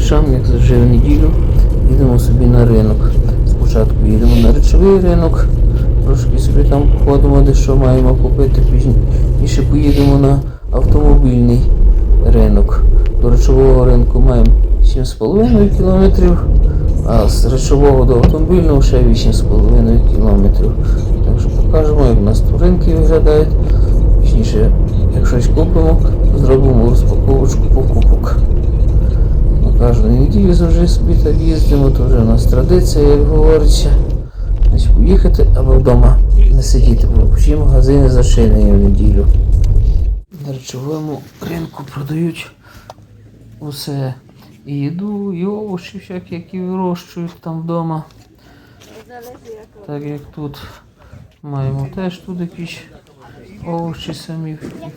товаришам, як завжди в неділю, їдемо собі на ринок. Спочатку їдемо на речовий ринок, трошки собі там походимо, де що маємо купити, пізніше поїдемо на автомобільний ринок. До речового ринку маємо 7,5 кілометрів, а з речового до автомобільного ще 8,5 кілометрів. Так що покажемо, як у нас тут ринки виглядають. Точніше, як щось купимо, зробимо розпаковочку покупок. На неділю завжди собі їздимо, то вже у нас традиція, як говориться. Значить, поїхати або вдома не сидіти, бо всі магазини зачинені в неділю. На речовому ринку продають усе. І їду, і овочі всякі, які вирощують там вдома. Так як тут маємо теж тут якісь овочі самі і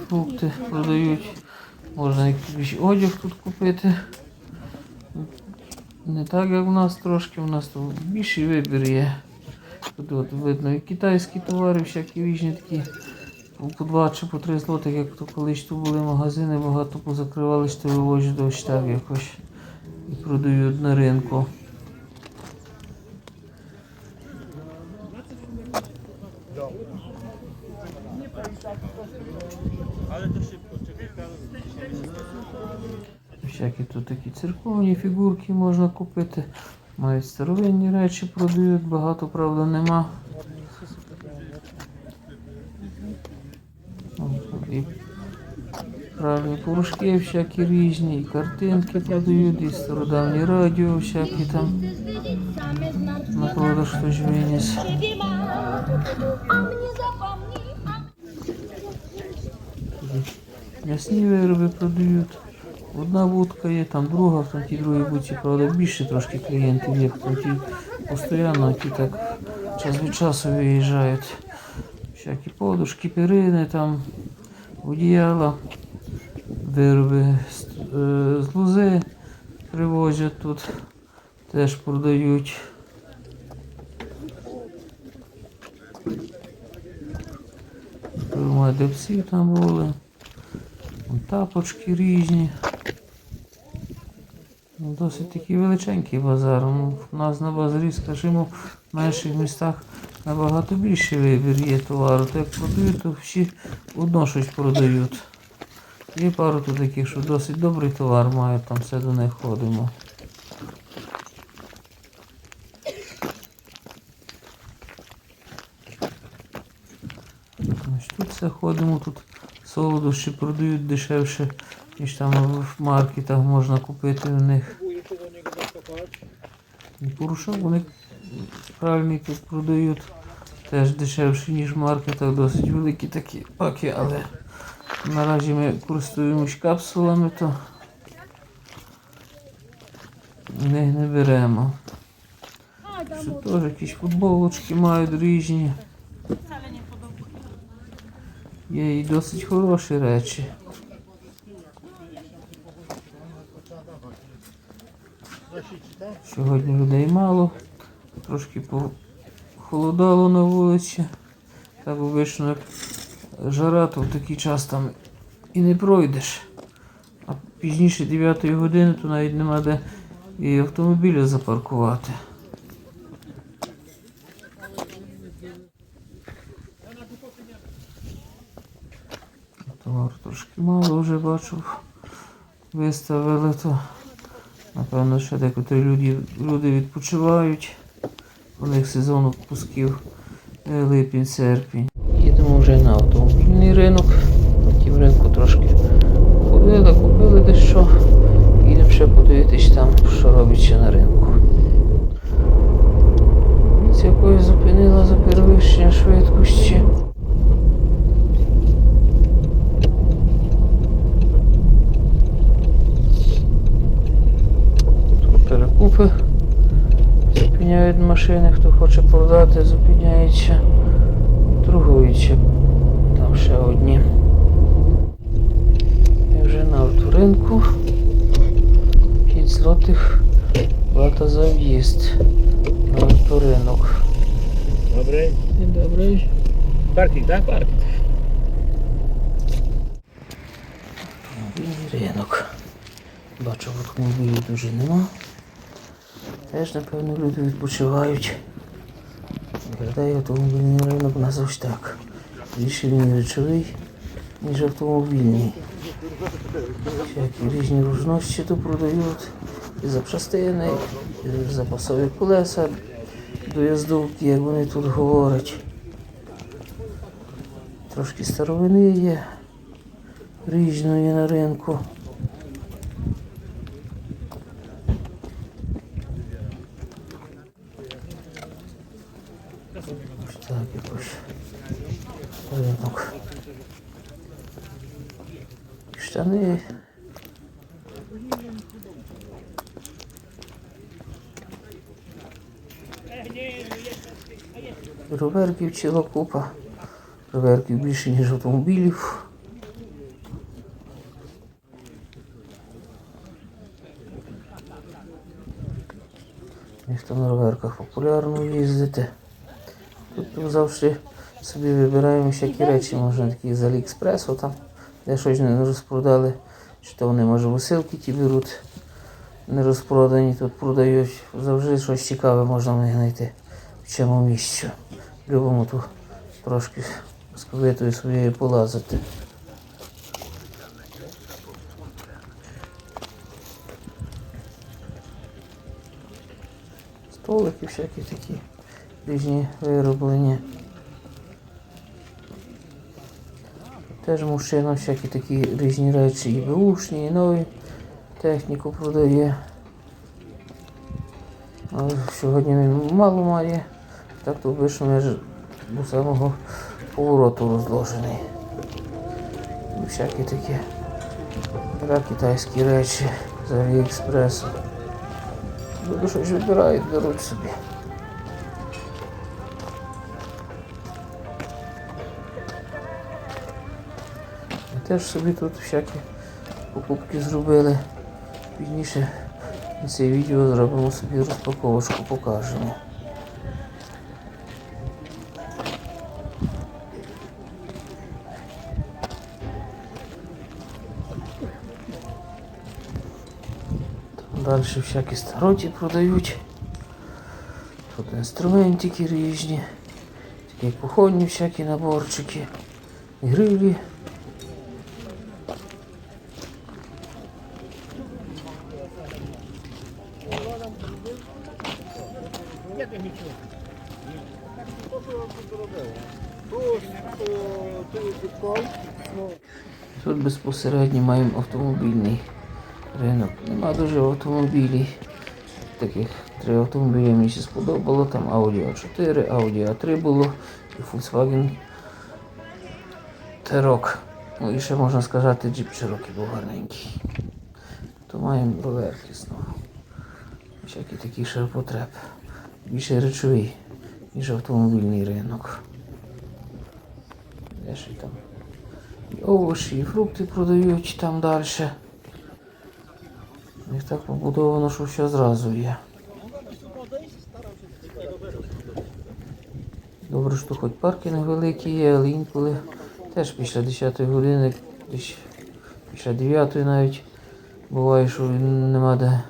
фрукти продають. Можна якийсь одяг тут купити. Не так як в нас трошки, у нас тут більший вибір є. Тут от видно і китайські товари, всякі різні такі по- 2 чи по 3 злотих, як то колись тут були магазини, багато позакривали, що вивозять до штаб якось і продають на ринку. Всякі тут такі церковні фігурки можна купити. Мають старовинні речі продають, багато правда нема. І правильні порошки всякі різні, і картинки продають, і стародавні радіо всякі там на продаж хтось виніс. М'ясні вироби продають. Одна будка є, там друга, в там тій другій будці, правда, більше трошки клієнтів є, там ті постійно, ті так час від часу виїжджають. Всякі подушки, перини, там, одіяла, вироби з, е, лузи привозять тут, теж продають. Для псів там були. Тапочки різні. Ну, Досить такий величенький базар. Ну, у нас на базарі, скажімо, в менших містах набагато більше вибір є товару. Так як продають, то всі одно щось продають. Є пару тут таких, що досить добрий товар мають, там все до них ходимо. Значить, тут все ходимо, тут солодощі продають дешевше, ніж там в маркетах можна купити у них. Порошок вони правильний тут продають. Теж дешевше, ніж в маркетах, досить великі такі паки, але наразі ми користуємось капсулами, то них не беремо. Що теж якісь футболочки мають різні. Є і досить хороші речі. Сьогодні людей мало, трошки похолодало на вулиці. Так обично як жара, то в такий час там і не пройдеш. А пізніше 9 години то навіть нема де і автомобіля запаркувати. Товар трошки мало вже бачу. Виставили то. Напевно, ще декотрі люди, люди відпочивають. У них сезон відпусків е, липень-серпень. Їдемо вже на автомобільний ринок. Тім ринку трошки ходили, купили дещо. Їдемо ще подивитись там, що робиться на ринку. З якої зупинила за перевищення швидкості. Тут перекупи. Зупиняють машини, хто хоче продати, зупиняється, торгуючи. Там ще одні. І вже на авторинку. 5 злотих плата за в'їзд на авторинок. Dzień dobry. Parking, tak? Parking. Автомобільний ринок. Бачу, автомобілів дуже нема. Теж, напевно, люди відпочивають. Виглядає автомобільний ринок у нас ось так. Більше він речовий, ніж автомобільний. Всякі різні ружнощі тут продають. І запчастини, і запасові колеса, доїздовки, як вони тут говорять. Трошки старовини є, різної на ринку. Ось так якось ринок. Штани. Роверків ціла купа. Роверків більше, ніж автомобілів. Ніхто на роверках популярно їздити. Тут завжди собі вибираємо всякі речі, можна такі з Аліекспресу там, де щось не розпродали. Чи то вони може висилки ті беруть, не розпродані, тут продають. Завжди щось цікаве можна в них знайти в цьому місці. Любимо тут трошки з ковитою своєю полазити. Столики всякі такі різні вироблені. Теж мужчина всякі такі різні речі, і беушні, і нові техніку продає. Але сьогодні він мало має, так то обично між до самого повороту розложений. Всякі такі ра китайські речі з Аліекспресу. Люди щось вибирають, беруть собі. Теж собі тут всякі покупки зробили. Пізніше це відео зробимо собі розпаковочку, покажемо. Далі всякі староті продають. Тут інструментики різні, такі кухонні всякі наборчики, грилі. Тут безпосередньо маємо автомобільний ринок. Нема дуже автомобілів. Таких три автомобілі мені ще сподобало. Там Audi A4, Audi A3 було і Volkswagen T-Roc. Ну і ще можна сказати Jeep Cherokee був гарненький. То маємо роверки знову. Всякі такі ширпотреб. Більше речовий, ніж автомобільний ринок. Де і там? Овочі, і фрукти продають там далі. У так побудовано, що все зразу є. Добре, що хоч парки невеликі є, але інколи теж після 10 години, десь після 9 навіть буває, що нема де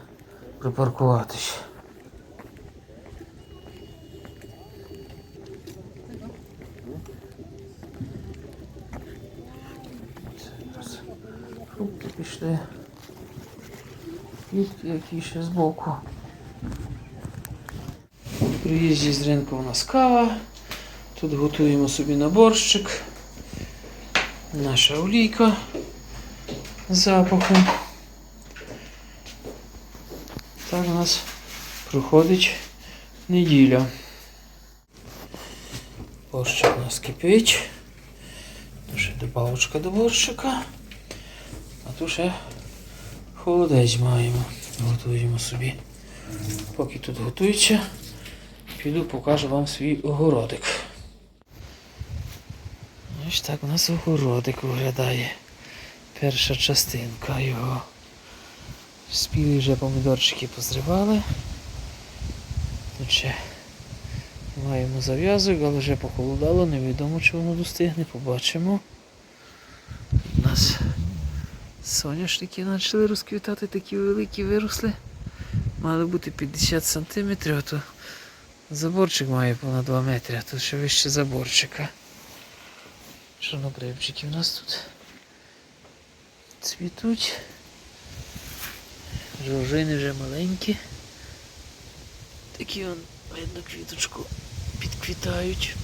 припаркуватись. Зараз Фрукти пішли. Квітки які ще збоку. При приїзді з ринку у нас кава. Тут готуємо собі наборщик. Наша олійка з запахом. Так у нас проходить неділя. Борщик у нас кипить. Тут ще добавочка до борщика. А тут ще холодець маємо. Готуємо собі. Поки тут готується, піду покажу вам свій огородик. Ось так у нас огородик виглядає. Перша частинка його. Спілі вже помідорчики позривали. Тут ще маємо зав'язок, але вже похолодало, невідомо чи воно достигне, побачимо. У нас Соняшники почали розквітати, такі великі виросли. Мали бути 50 сантиметрів, а то заборчик має понад 2 метри, а тут ще вище заборчика. Чорнобривчики у нас тут цвітуть. Жовжини вже маленькі. Такі он, видно, квіточку підквітають.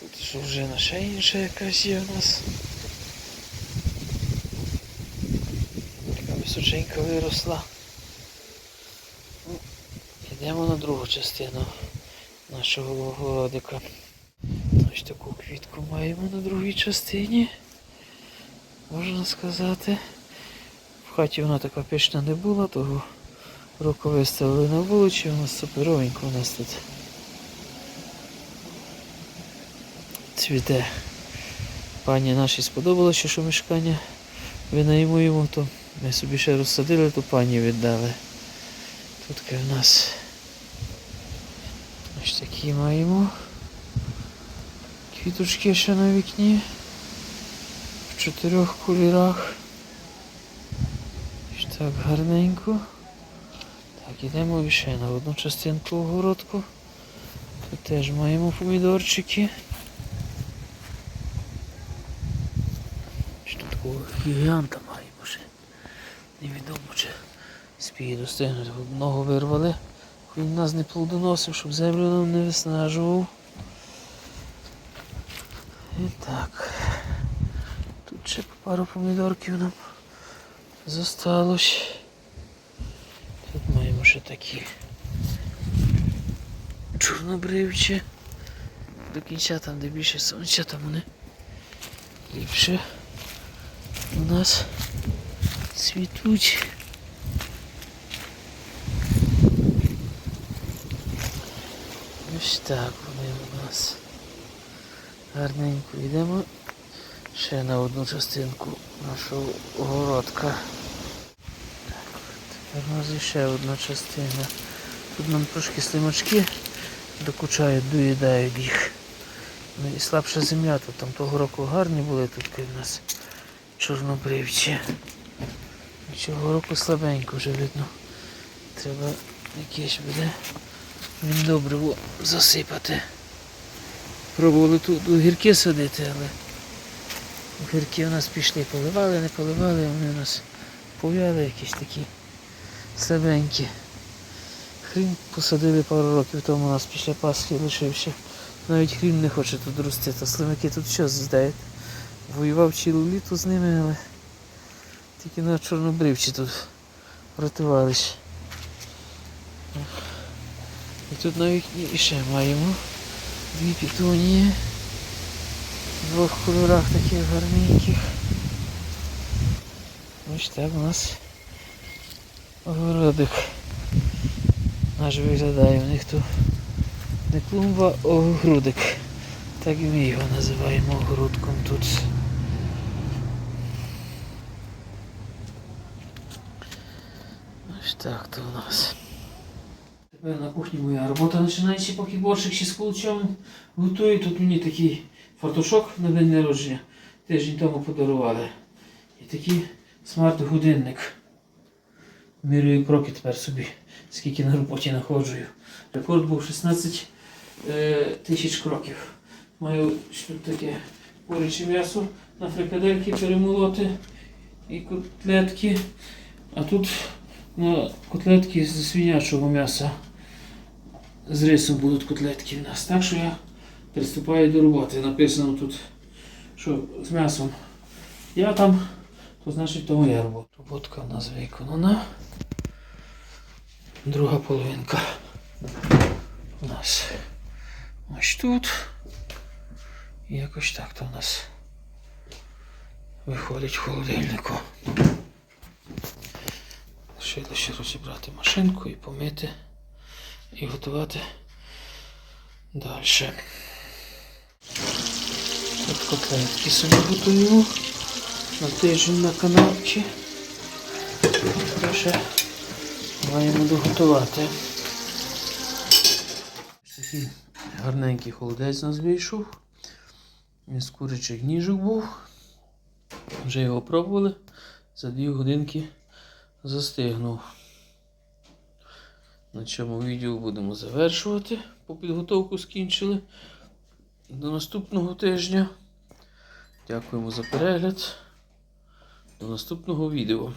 Тут жовжина ще інша якась є у нас. Така височенька виросла. Йдемо на другу частину нашого городика. Ось таку квітку маємо на другій частині. Можна сказати. В хаті вона така пишна не була, того року виставили на вулиці, у нас суперовенько у нас тут цвіте. Пані нашій сподобалося, що мешкання винаймуємо, то ми собі ще розсадили, то пані віддали. Тут в нас ось такі маємо. Квіточки ще на вікні. В чотирьох кольорах. Ось так гарненько. Так, ідемо ще на одну частинку огородку. Тут теж маємо помідорчики. Що такого гіганта. Невідомо чи спіє достигнути. Одного вирвали. Він нас не плодоносив, щоб землю нам не виснажував. І так. Тут ще пару помідорків нам зосталось. Тут маємо ще такі чорнобривчі. До кінця там, де більше сонця, там вони ліпше у нас цвітуть. Ось так вони у нас гарненько йдемо ще на одну частинку нашого огородка. Так, тепер у нас ще одна частина. Тут нам трошки слимачки докучають, доїдають їх. Ну і слабша земля, тут там того року гарні були, тут у нас чорнобривчі. Цього року слабенько вже видно. Треба якесь буде він добре засипати. Пробували тут огірки садити, але огірки у нас пішли, поливали, не поливали, вони у нас пов'яли якісь такі слабенькі. Хрін посадили пару років тому у нас після Пасхи лишився. Навіть хрін не хоче тут рости, та слимаки тут що здають. Воював цілу літо з ними, але тільки на чорнобривці тут врятувались. І тут на вікні ще маємо дві пітунії. В двох кольорах таких гарненьких. Ось так у нас огородик наш виглядає. У них тут не клумба, а огородик. Так і ми його називаємо огородком тут. Ось так то у нас. Тепер на кухні моя робота починається, поки борщик ще з кулачом готує. Тут мені такий фартушок на день народження тиждень тому подарували. І такий смарт-годинник. Мірюю кроки тепер собі, скільки на роботі знаходжую. Рекорд був 16 е, тисяч кроків. Маю тут таке куряче м'ясо на фрикадельки перемолоти і котлетки. А тут на котлетки з свинячого м'яса. З рисом будуть котлетки в нас. Так що я приступаю до роботи. Написано тут, що з м'ясом я там, то значить то моя робота. Роботка в нас виконана. Друга половинка у нас ось тут. І якось так то у нас виходить в холодильнику. Ще розібрати машинку і помити і готувати далі. Тут котлетки собі готуємо на тиждень на канапці. Ще маємо доготувати. Такий гарненький холодець у нас вийшов. Він з курячих ніжок був. Вже його пробували. За дві годинки застигнув. На цьому відео будемо завершувати. По підготовку скінчили. До наступного тижня. Дякуємо за перегляд. До наступного відео.